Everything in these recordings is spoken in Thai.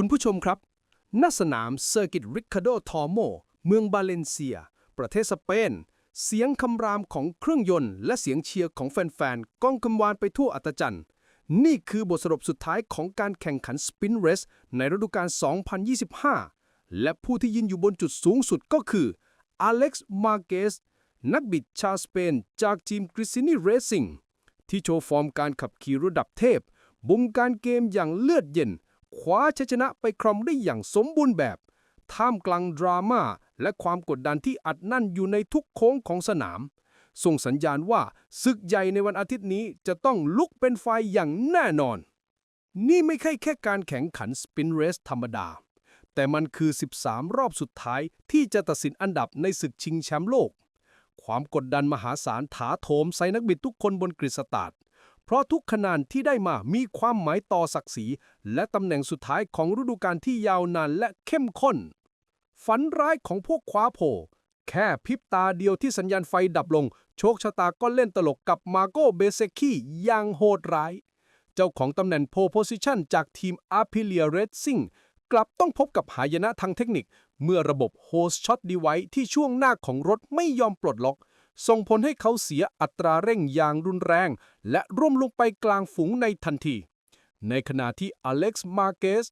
คุณผู้ชมครับ ณ สนามเซอร์กิตริคาโดทอโม เมืองบาเลนเซีย ประเทศสเปน เสียงคำรามของเครื่องยนต์ และเสียงเชียร์ของแฟนๆก้องกำวานไปทั่วอัตจันทร์ นี่คือบทสรุปสุดท้ายของการแข่งขันสปินเรสในฤดูกาล 2025 และผู้ที่ยืนอยู่บนจุดสูงสุดก็คืออเล็กซ์ มาเกส นักบิดชาวสเปน จากทีมกริซินีเรซิ่งที่โชว์ฟอร์มการขับขี่ระดับเทพ บุงการเกมอย่างเลือดเย็น คว้าชัยชนะไปครองได้อย่างสมบูรณ์แบบ ท่ามกลางดราม่าและความกดดันที่อัดแนั่นอยู่ในทุกโค้งของสนาม ส่งสัญญาณว่าศึกใหญ่ในวันอาทิตย์นี้จะต้องลุกเป็นไฟอย่างแน่นอน นี่ไม่ใช่แค่การแข่งขันสปินเรสธรรมดา แต่มันคือ 13 รอบสุดท้ายที่จะตัดสินอันดับในศึกชิงแชมป์โลก ความกดดันมหาศาลถาโถมใส่นักบิดทุกคนบนกริดสตาร์ท เพราะทุกคะแนนที่ได้มามีความหมายต่อศักดิ์ศรี และตำแหน่งสุดท้ายของฤดูกาลที่ยาวนานและเข้มข้น ฝันร้ายของพวกคว้าโพลแค่พริบตาเดียวที่สัญญาณไฟดับลง โชคชะตาก็เล่นตลกกับมาโกเบเซคีอย่างโหดร้าย เจ้าของตำแหน่งโพโพซิชันจากทีมอาพิเลียเรดซิ่งกลับต้องพบกับหายนะทางเทคนิค เมื่อระบบโฮสช็อตดีไว้ที่ช่วงหน้าของรถไม่ยอมปลดล็อก ส่งผลให้เขาเสียอัตราเร่งอย่างรุนแรง และร่วมลงไปกลางฝูงในทันที ในขณะที่อเล็กซ์มาเกส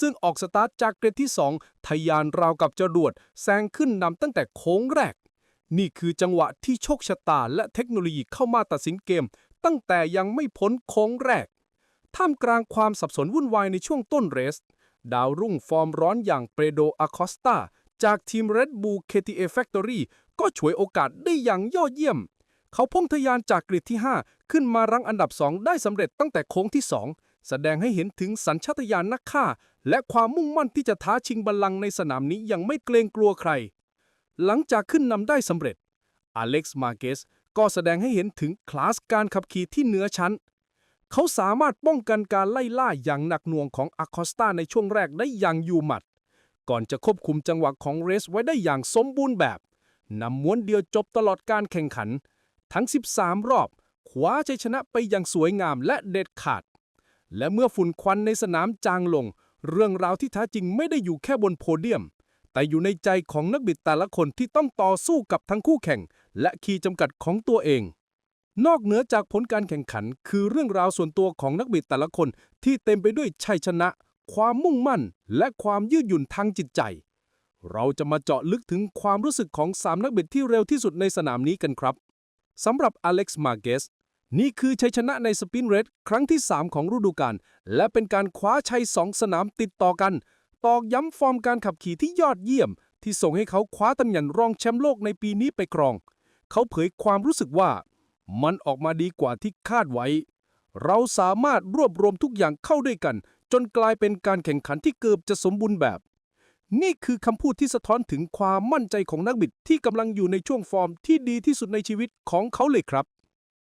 ซึ่งออกสตาร์ทจากเกรดที่ 2ทะยานราวกับจรวดแซงขึ้นนำตั้งแต่โค้งแรก นี่คือจังหวะที่โชคชะตาและเทคโนโลยีเข้ามาตัดสินเกม ตั้งแต่ยังไม่พ้นโค้งแรก ท่ามกลางความสับสนวุ่นวายในช่วงต้นเรส ดาวรุ่งฟอร์มร้อนอย่างเปโดอาคอสตาจากทีม Red Bull KTA Factory ก็ฉวยโอกาสได้อย่างยอดเยี่ยม เขาพุ่งทะยานจากกริดที่ 5 ขึ้นมารั้งอันดับ 2 ได้สำเร็จตั้งแต่โค้งที่ 2 แสดงให้เห็นถึงสัญชาตญาณนักฆ่า และความมุ่งมั่นที่จะท้าชิงบัลลังก์ในสนามนี้อย่างไม่เกรงกลัวใคร หลังจากขึ้นนำได้สำเร็จ อเล็กซ์มาเกสก็แสดงให้เห็นถึงคลาสการขับขี่ที่เหนือชั้น เขาสามารถป้องกันการไล่ล่าอย่างหนักหน่วงของอาคอสตาในช่วงแรกได้อย่างอยู่หมัด ก่อนจะควบคุมจังหวะของเรสไว้ได้อย่างสมบูรณ์แบบ นำม้วนเดียวจบตลอดการแข่งขัน ทั้ง 13 รอบคว้าชัยชนะไปอย่างสวยงามและเด็ดขาด และเมื่อฝุ่นควันในสนามจางลง เรื่องราวที่แท้จริงไม่ได้อยู่แค่บนโพเดียม แต่อยู่ในใจของนักบิดแต่ละคนที่ต้องต่อสู้กับทั้งคู่แข่ง และขีดจำกัดของตัวเอง นอกเหนือจากผลการแข่งขัน คือเรื่องราวส่วนตัวของนักบิดแต่ละคนที่เต็มไปด้วยชัยชนะ ความมุ่งมั่น และความยืดหยุ่นทางจิตใจ เราจะมาเจาะลึกถึงความรู้สึกของ 3 นักบิดที่เร็วที่สุดในสนามนี้กันครับสำหรับอเล็กซ์มาเกสนี่คือชัยชนะในสปินเรดครั้งที่ 3 ของฤดูกาลและเป็นการคว้าชัย 2 สนามติดต่อกัน ตอกย้ำฟอร์มการขับขี่ที่ยอดเยี่ยม ที่ส่งให้เขาคว้าตำแหน่งรองแชมป์โลกในปีนี้ไปครอง เขาเผยความรู้สึกว่า มันออกมาดีกว่าที่คาดไว้ เราสามารถรวบรวมทุกอย่างเข้าด้วยกัน จนกลายเป็นการแข่งขันที่เกือบจะสมบูรณ์แบบ นี่คือคำพูดที่สะท้อนถึงความมั่นใจของนักบิดที่กำลังอยู่ในช่วงฟอร์มที่ดีที่สุดในชีวิตของเขาเลยครับ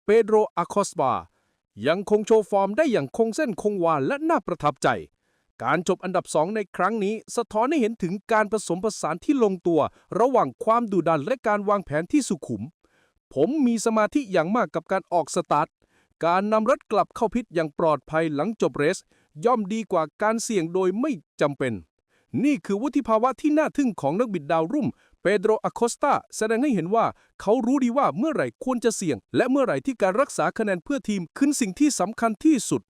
เปโดรอาคอสบา ยังคงโชว์ฟอร์มได้อย่างคงเส้นคงวาและน่าประทับใจ การจบอันดับสองในครั้งนี้ สะท้อนให้เห็นถึงการผสมผสานที่ลงตัว ระหว่างความดุดันและการวางแผนที่สุขุม ผมมีสมาธิอย่างมากกับการออกสตาร์ท การนำรถกลับเข้าพิษอย่างปลอดภัยหลังจบเรส ย่อมดีกว่าการเสี่ยงโดยไม่จำเป็น นี่คือวุฒิภาวะที่น่าทึ่งของนักบิดดาวรุ่งเปโดรอาโคสตาแสดงให้เห็นว่าเขารู้ดีว่าเมื่อไหร่ควรจะเสี่ยง และเมื่อไหร่ที่การรักษาคะแนนเพื่อทีมคือสิ่งที่สำคัญที่สุด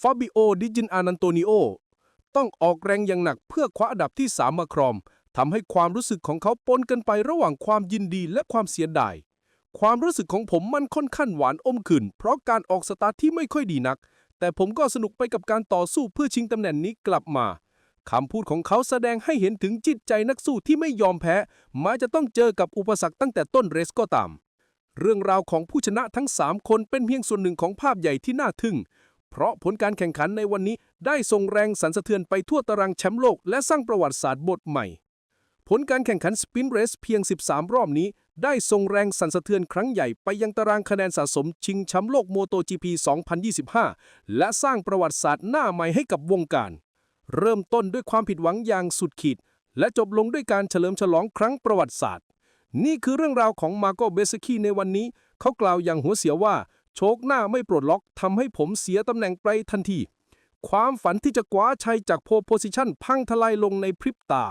ฟาบิโอดิจินอานันโตนิโอต้องออกแรงอย่างหนักเพื่อคว้าอันดับที่3มาครองทำให้ความรู้สึกของเขาปนกันไประหว่างความยินดีและความเสียดาย ความรู้สึกของผมมันค่อนข้างหวานอมขื่นเพราะการออกสตาร์ทที่ไม่ค่อยดีนัก แต่ผมก็สนุกไปกับการต่อสู้เพื่อชิงตำแหน่งนี้กลับมา คำพูดของเขาแสดงให้เห็นถึงจิตใจนักสู้ที่ไม่ยอมแพ้แม้จะต้องเจอกับอุปสรรคตั้งแต่ต้นเรสก็ตาม เรื่องราวของผู้ชนะทั้ง 3 คนเป็นเพียงส่วนหนึ่งของภาพใหญ่ที่น่าทึ่ง เพราะผลการแข่งขันในวันนี้ได้ส่งแรงสั่นสะเทือนไปทั่วตารางแชมป์โลกและสร้างประวัติศาสตร์บทใหม่ ผลการแข่งขันสปินเรสเพียง 13 รอบนี้ ได้ส่งแรงสั่นสะเทือนครั้งใหญ่ไปยังตารางคะแนนสะสมชิงแชมป์โลกโมโต GP 2025 และสร้างประวัติศาสตร์หน้าใหม่ให้กับวงการ เริ่มต้นด้วยความผิดหวังอย่างสุดขีด และจบลงด้วยการเฉลิมฉลองครั้งประวัติศาสตร์ นี่คือเรื่องราวของมาโกเบสคีในวันนี้ เขากล่าวอย่างหัวเสียว่า โชคหน้าไม่ปลดล็อกทำให้ผมเสียตำแหน่งไปทันที ความฝันที่จะคว้าชัยจากโพโพซิชันพังทลายลงในพริบตา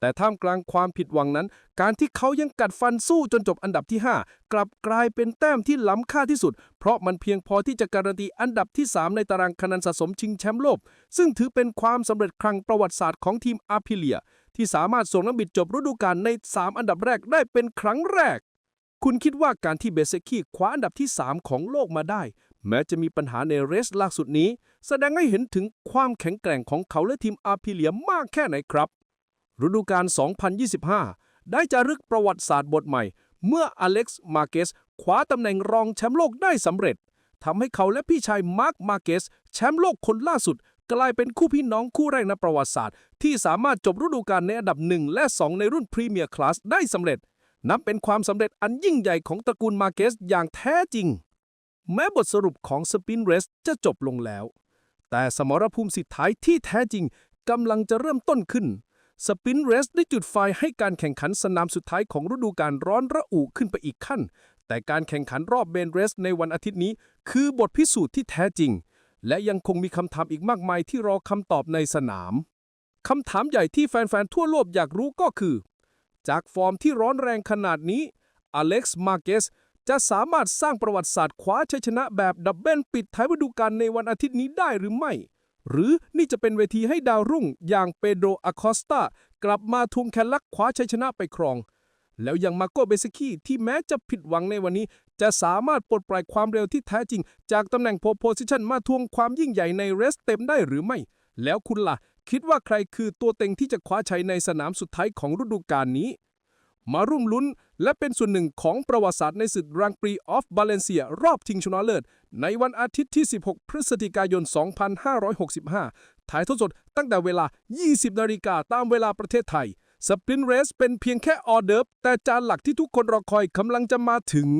แต่ท่ามกลางความผิดหวังนั้น การที่เขายังกัดฟันสู้จนจบอันดับที่ 5 กลับกลายเป็นแต้มที่ล้ำค่าที่สุด เพราะมันเพียงพอที่จะการันตีอันดับที่ 3 ในตารางคะแนนสะสมชิงแชมป์โลก ซึ่งถือเป็นความสำเร็จครั้งประวัติศาสตร์ของทีมอาพิเลีย ที่สามารถส่งนักบิดจบฤดูกาลใน 3 อันดับแรกได้เป็นครั้งแรก คุณคิดว่าการที่เบเซคีคว้าอันดับที่ 3 ของโลกมาได้ แม้จะมีปัญหาในเรสล่าสุดนี้ แสดงให้เห็นถึงความแข็งแกร่งของเขาและทีมอาพิเลียมากแค่ไหนครับ ฤดูกาล 2025 ได้จารึกประวัติศาสตร์บทใหม่ เมื่ออเล็กซ์มาเกสคว้าตำแหน่งรองแชมป์โลกได้สำเร็จทำให้เขาและพี่ชายมาร์คมาเกสแชมป์โลกคนล่าสุด กลายเป็นคู่พี่น้องคู่แรกในประวัติศาสตร์ ที่สามารถจบฤดูกาลในอันดับ 1 และ 2 ในรุ่นพรีเมียร์คลาสได้สำเร็จ นับเป็นความสำเร็จอันยิ่งใหญ่ของตระกูลมาเกสอย่างแท้จริง แม้บทสรุปของสปินเรสจะจบลงแล้ว แต่สมรภูมิสุดท้ายที่แท้จริงกำลังจะเริ่มต้นขึ้น สปินเรสได้จุดไฟให้การแข่งขันสนามสุดท้ายของฤดูกาลร้อนระอุขึ้นไปอีกขั้น แต่การแข่งขันรอบเบนเรสในวันอาทิตย์นี้ คือบทพิสูจน์ที่แท้จริง และยังคงมีคำถามอีกมากมายที่รอคำตอบในสนามคำถามใหญ่ที่แฟนๆ ทั่วโลกอยากรู้ก็คือ จากฟอร์มที่ร้อนแรงขนาดนี้อเล็กซ์มาเกสจะสามารถสร้างประวัติศาสตร์คว้าชัยชนะแบบดับเบิลปิดท้ายฤดูกาลในวันอาทิตย์นี้ได้หรือไม่ หรือนี่จะเป็นเวทีให้ดาวรุ่งอย่างเปโดรอาคอสตากลับมาทวงแคลักคว้าชัยชนะไปครอง แล้วยังมาโกเบสกี้ที่แม้จะผิดหวังในวันนี้ จะสามารถปลดปล่อยความเร็วที่แท้จริง จากตำแหน่งโพโพซิชันมาทวงความยิ่งใหญ่ในเรสเต็มได้หรือไม่ แล้วคุณล่ะ คิดว่าใครคือตัวเต็งที่จะคว้าชัยในสนามสุดท้ายของฤดูกาลนี้ มาร่วมลุ้น และเป็นส่วนหนึ่งของประวัติศาสตร์ในศึกรังปรีออฟบาเลนเซีย รอบชิงชนะเลิศ ในวันอาทิตย์ที่ 16 พฤศจิกายน 2565 ถ่ายทอดสดตั้งแต่เวลา 20 นาฬิกาตามเวลาประเทศไทย สปรินเรสเป็นเพียงแค่ออเดิร์ฟแต่จานหลักที่ทุกคนรอคอยกำลังจะมาถึง